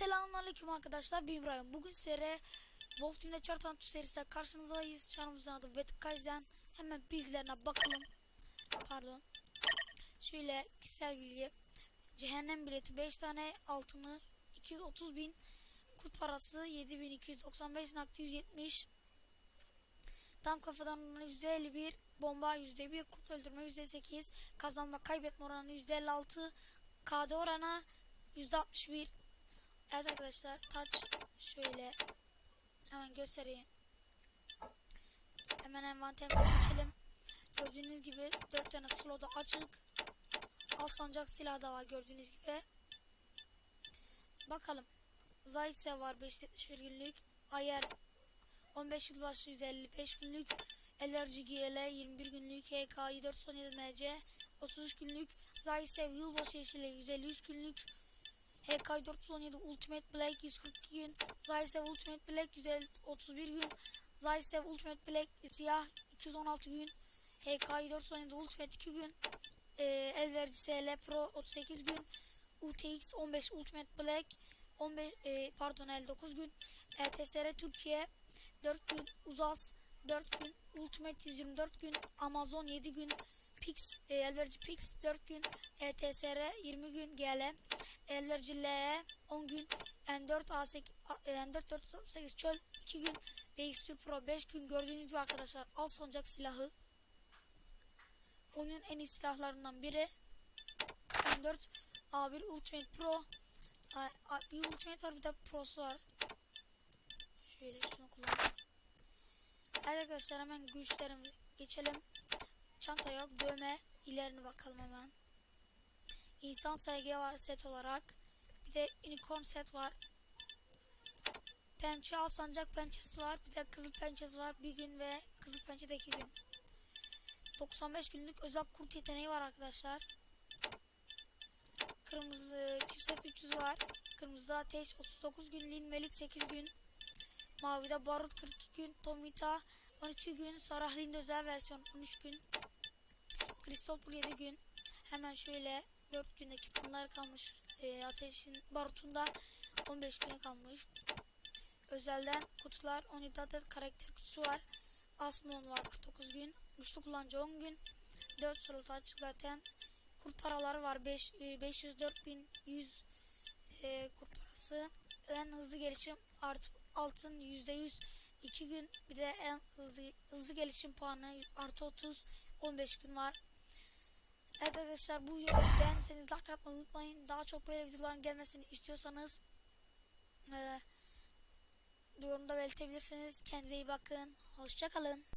Selamünaleyküm arkadaşlar. Ben İbrahim. Bugün sizlere Wolf Team'de Çartantu serisiyle karşınızdayız. Çarımızın adı Vetkaizen. Hemen bilgilerine bakalım. Pardon. Şöyle kişisel bilgi. Cehennem bileti 5 tane altını 230 bin kurt parası 7295 nakdi 170 tam kafadan %51 bomba %1 kurt öldürme %8 kazanma kaybetme oranı %56 KD oranı %61 Evet arkadaşlar taç şöyle hemen göstereyim. Hemen envanterimize geçelim. Gördüğünüz gibi 4 tane sloda açık. Al sancak silah da var gördüğünüz gibi. Bakalım. Zaytse var 571 günlük. Ayer 15 yıl başı 155 günlük. LRG GL 21 günlük. HK 417 MC 33 günlük. Zaytsev yılbaşı yeşili 153 günlük. HK 417 Ultimate Black 142 gün. Zaysev Ultimate Black 131 gün. Zaysev Ultimate Black siyah 216 gün. HK 417 Ultimate 2 gün. Ee, Elverci SL Pro 38 gün. UTX 15 Ultimate Black 15 e, pardon 59 gün. ETSR Türkiye 4 gün. Uzas 4 gün. Ultimate 124 gün. Amazon 7 gün. Pix, e, Elverci Pix 4 gün. ETSR 20 gün. GL Elverci L 10 gün. N4 A8 A- N4 408 çöl 2 gün. VX1 Pro 5 gün. Gördüğünüz gibi arkadaşlar al sancak silahı. Oyunun en iyi silahlarından biri. N4 A1 Ultimate Pro. Bir Ultimate var bir de Pro'su var. Şöyle şunu kullanalım. Evet arkadaşlar hemen güçlerimize geçelim. Çanta yok. Dövme. ilerini bakalım hemen. İnsan SG var set olarak. Bir de unicorn set var. Pençe al sancak pençesi var. Bir de kızıl pençesi var. Bir gün ve kızıl pençe de iki gün. 95 günlük özel kurt yeteneği var arkadaşlar. Kırmızı çift set 300 var. Kırmızıda ateş 39 gün. Linmelik 8 gün. Mavide barut 42 gün. Tomita 12 gün. Sarahlin özel versiyon 13 gün. Kristopol 7 gün. Hemen şöyle 4 gündeki bunlar kalmış. E, ateşin barutunda 15 gün kalmış. Özelden kutular 17 adet karakter kutusu var. Asmon var 49 gün. Güçlü kullanıcı 10 gün. 4 slot açık zaten. Kurt paraları var 5 e, 504 bin 100 e, kurt parası. En hızlı gelişim artı altın %100 2 gün. Bir de en hızlı hızlı gelişim puanı artı 30 15 gün var. Evet arkadaşlar bu videoyu beğendiyseniz like atmayı unutmayın. Daha çok böyle videoların gelmesini istiyorsanız e, yorumda belirtebilirsiniz. Kendinize iyi bakın. Hoşçakalın.